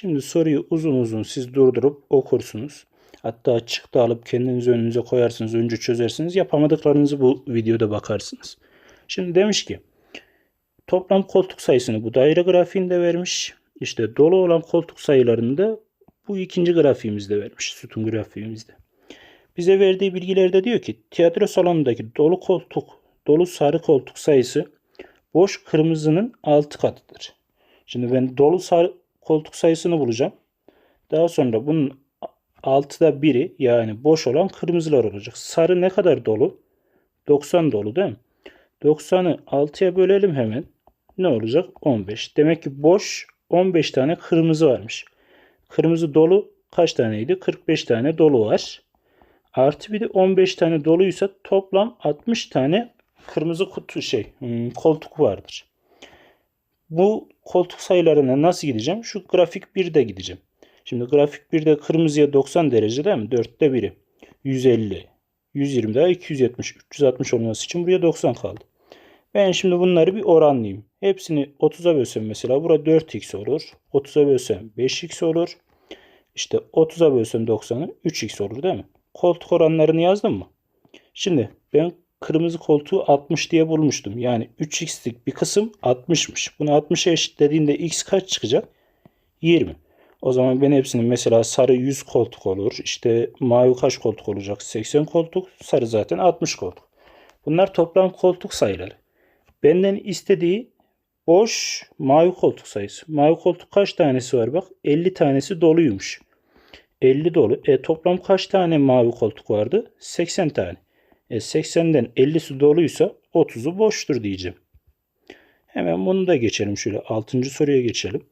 Şimdi soruyu uzun uzun siz durdurup okursunuz. Hatta çıktı alıp kendiniz önünüze koyarsınız. Önce çözersiniz. Yapamadıklarınızı bu videoda bakarsınız. Şimdi demiş ki toplam koltuk sayısını bu daire grafiğinde vermiş. İşte dolu olan koltuk sayılarını da bu ikinci grafiğimizde vermiş. Sütun grafiğimizde. Bize verdiği bilgilerde diyor ki tiyatro salonundaki dolu koltuk, dolu sarı koltuk sayısı boş kırmızının 6 katıdır. Şimdi ben dolu sarı koltuk sayısını bulacağım. Daha sonra bunun 6'da biri yani boş olan kırmızılar olacak. Sarı ne kadar dolu? 90 dolu değil mi? 90'ı 6'ya bölelim hemen. Ne olacak? 15. Demek ki boş 15 tane kırmızı varmış. Kırmızı dolu kaç taneydi? 45 tane dolu var. Artı bir de 15 tane doluysa toplam 60 tane kırmızı kutu şey hmm, koltuk vardır. Bu koltuk sayılarına nasıl gideceğim? Şu grafik 1'de gideceğim. Şimdi grafik 1'de kırmızıya 90 derece değil mi? 4'te biri. 150. 120 daha 270. 360 olması için buraya 90 kaldı. Ben şimdi bunları bir oranlayayım. Hepsini 30'a bölsem mesela burada 4x olur. 30'a bölsem 5x olur. İşte 30'a bölsem 90'ı 3x olur değil mi? Koltuk oranlarını yazdım mı? Şimdi ben kırmızı koltuğu 60 diye bulmuştum. Yani 3x'lik bir kısım 60'mış. Bunu 60'a eşitlediğinde x kaç çıkacak? 20. O zaman ben hepsinin mesela sarı 100 koltuk olur. İşte mavi kaç koltuk olacak? 80 koltuk. Sarı zaten 60 koltuk. Bunlar toplam koltuk sayıları. Benden istediği boş mavi koltuk sayısı. Mavi koltuk kaç tanesi var bak? 50 tanesi doluymuş. 50 dolu. E toplam kaç tane mavi koltuk vardı? 80 tane. E 80'den 50'si doluysa 30'u boştur diyeceğim. Hemen bunu da geçelim şöyle 6. soruya geçelim.